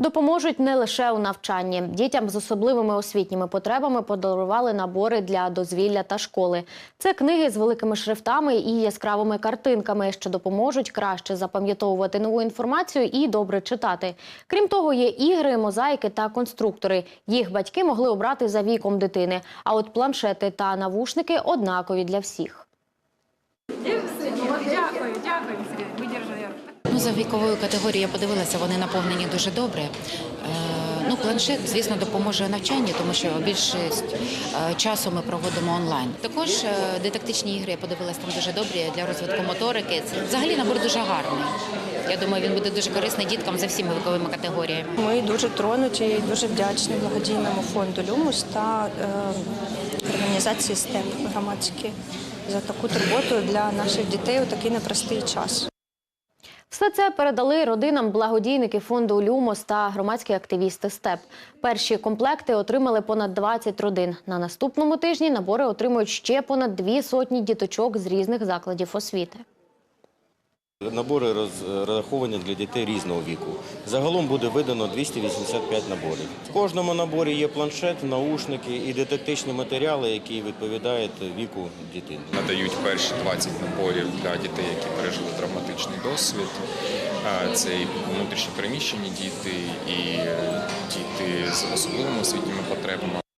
Допоможуть не лише у навчанні. Дітям з особливими освітніми потребами подарували набори для дозвілля та школи. Це книги з великими шрифтами і яскравими картинками, що допоможуть краще запам'ятовувати нову інформацію і добре читати. Крім того, є ігри, мозаїки та конструктори. Їх батьки могли обрати за віком дитини. А от планшети та навушники однакові для всіх. Дякую, дякую. За віковою категорією я подивилася, вони наповнені дуже добре. Е, ну, планшет, звісно, допоможе навчанні, тому що більшість е, часу ми проводимо онлайн. Також е, дидактичні ігри я подивилася там дуже добрі для розвитку моторики. Взагалі набор дуже гарний. Я думаю, він буде дуже корисний діткам за всіма віковими категоріями. Ми дуже тронуті і дуже вдячні благодійному фонду Люмус та організації СТЕП громадські за таку турботу для наших дітей у такий непростий час. Все це передали родинам благодійники фонду Люмос та громадські активісти СТЕП. Перші комплекти отримали понад 20 родин. На наступному тижні набори отримують ще понад дві сотні діточок з різних закладів освіти. Набори розраховані для дітей різного віку. Загалом буде видано 285 наборів. В кожному наборі є планшет, наушники і дидактичні матеріали, які відповідають віку дитини. надають перші 20 наборів для дітей, які пережили травматичний досвід. Це і внутрішньо переміщені діти, і діти з особливими освітніми потребами.